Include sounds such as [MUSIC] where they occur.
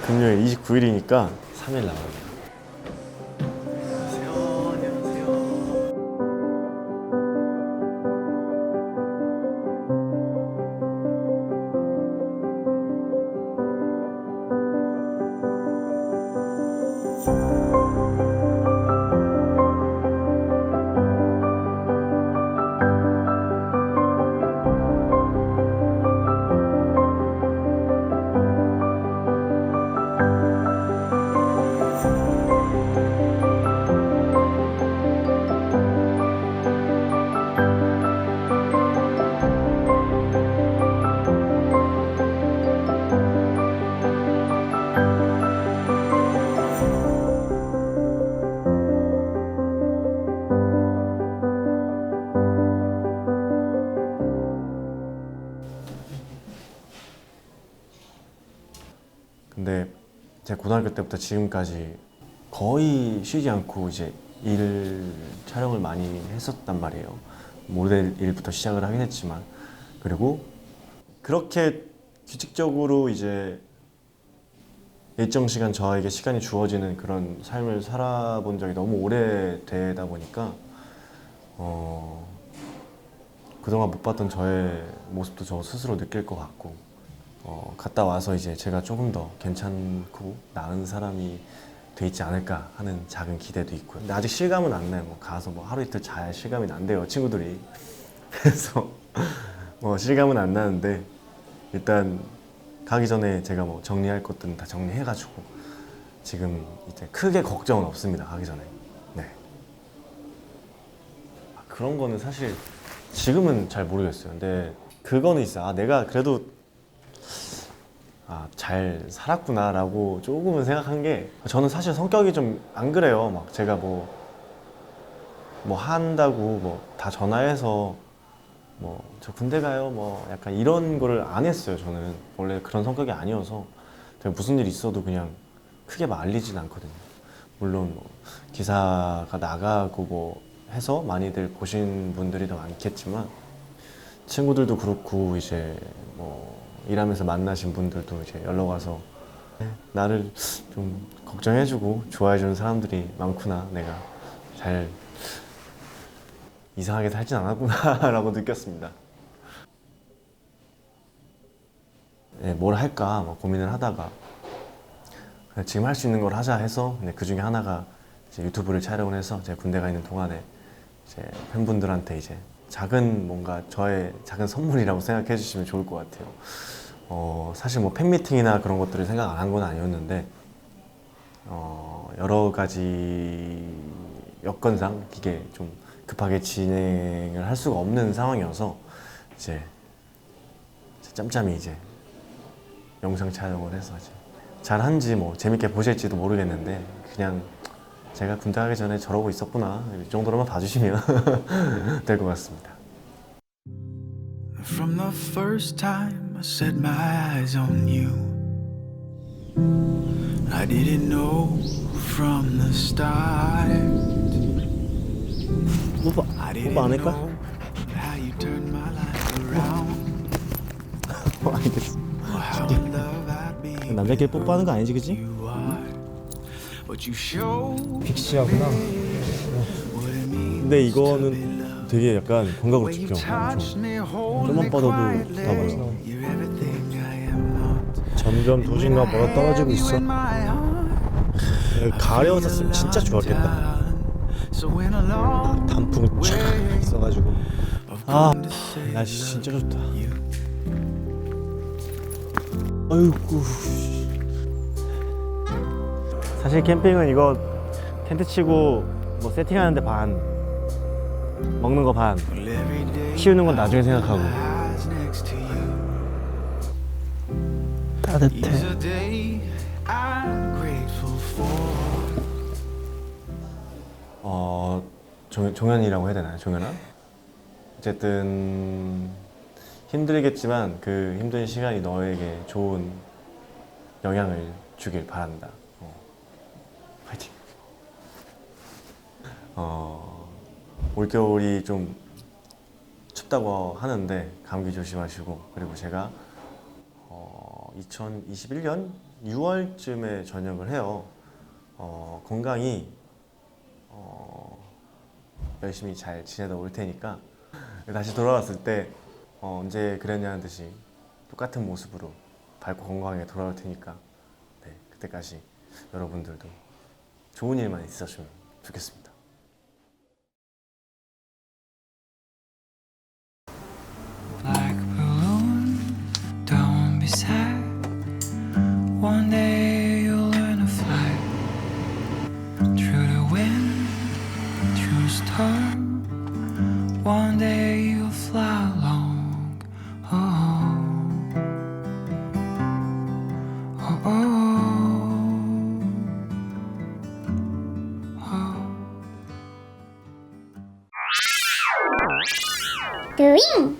금요일 29일이니까 3일 남았네요. 근데 제가 고등학교 때부터 지금까지 거의 쉬지 않고 이제 일 촬영을 많이 했었단 말이에요. 모델 일부터 시작을 하긴 했지만 그리고 그렇게 규칙적으로 이제 일정 시간 저에게 시간이 주어지는 그런 삶을 살아본 적이 너무 오래되다 보니까 어 그동안 못 봤던 저의 모습도 저 스스로 느낄 것 같고 어, 갔다 와서 이제 제가 조금 더 괜찮고 나은 사람이 돼 있지 않을까 하는 작은 기대도 있고요. 근데 아직 실감은 안 나요. 뭐 가서 뭐 하루 이틀 잘 실감이 난대요 친구들이. [LAUGHS] 그래서 뭐 실감은 안 나는데 일단 가기 전에 제가 뭐 정리할 것들은 다 정리해가지고 지금 이제 크게 걱정은 없습니다. 가기 전에. 네. 아, 그런 거는 사실 지금은 잘 모르겠어요. 근데 그거는 있어. 아, 내가 그래도 아, 잘 살았구나라고 조금은 생각한 게 저는 사실 성격이 좀 안 그래요. 막 제가 뭐, 뭐 한다고 뭐 다 전화해서 뭐 저 군대 가요 뭐 약간 이런 거를 안 했어요. 저는 원래 그런 성격이 아니어서 무슨 일 있어도 그냥 크게 막 알리진 않거든요. 물론 뭐 기사가 나가고 뭐 해서 많이들 보신 분들이 더 많겠지만 친구들도 그렇고 이제 뭐 일하면서 만나신 분들도 이제 연락 와서 네, 나를 좀 걱정해주고 좋아해주는 사람들이 많구나 내가 잘 이상하게 살진 않았구나 라고 [LAUGHS] 느꼈습니다. 네, 뭘 할까 막 고민을 하다가 지금 할 수 있는 걸 하자 해서 그 중에 하나가 이제 유튜브를 촬영을 해서 제가 군대 가 있는 동안에 이제 팬분들한테 이제 작은 뭔가 저의 작은 선물이라고 생각해 주시면 좋을 것 같아요. 어, 사실 뭐 팬미팅이나 그런 것들을 생각 안 한 건 아니었는데 어, 여러 가지 여건상 이게 좀 급하게 진행을 할 수가 없는 상황이어서 이제 짬짬이 이제 영상 촬영을 해서 이제 잘한지 뭐 재밌게 보실지도 모르겠는데 그냥 제가 군대 가기 전에 저러고 있었구나 이 정도로만 봐주시면 될 것 같습니다. From the first time I set my eyes on you, I didn't know from the start. 뽀뽀 I didn't 뽀뽀 안 할까? know how you turned my life around. 어, 알겠어. Or how in love I'd be. 남자끼리 뽀뽀하는 거 아니지, 그지? You are, but you showed 픽시하구나. 근데 이거는. 되게 약간 me, hold 좀만 뻗어도 quietly. 좋다 보여. 점점 도진과 멀어 떨어지고 있어. 가려웠었으면 진짜 좋았겠다. 단풍 쫙 있어가지고. 아, 날씨 진짜 좋다. 아이고. 사실 캠핑은 이거 텐트 치고 뭐 세팅하는데 반, 먹는 거 반, 키우는 건 나중에 생각하고. 따뜻해. 어 종, 종현이라고 해야 되나요? 종현아? 어쨌든 힘들겠지만 그 힘든 시간이 너에게 좋은 영향을 주길 바란다. 어. 파이팅. 어, 올겨울이 좀 춥다고 하는데 감기 조심하시고 그리고 제가 어, 2021년 6월쯤에 전역을 해요. 어, 건강히 어, 열심히 잘 지내다 올 테니까 다시 돌아왔을 때 어, 언제 그랬냐는 듯이 똑같은 모습으로 밝고 건강하게 돌아올 테니까 네, 그때까지 여러분들도 좋은 일만 있으셨으면 좋겠습니다. One day you'll learn to fly through the wind, through the storm. One day you'll fly along. Oh, oh, oh, oh. oh. Doing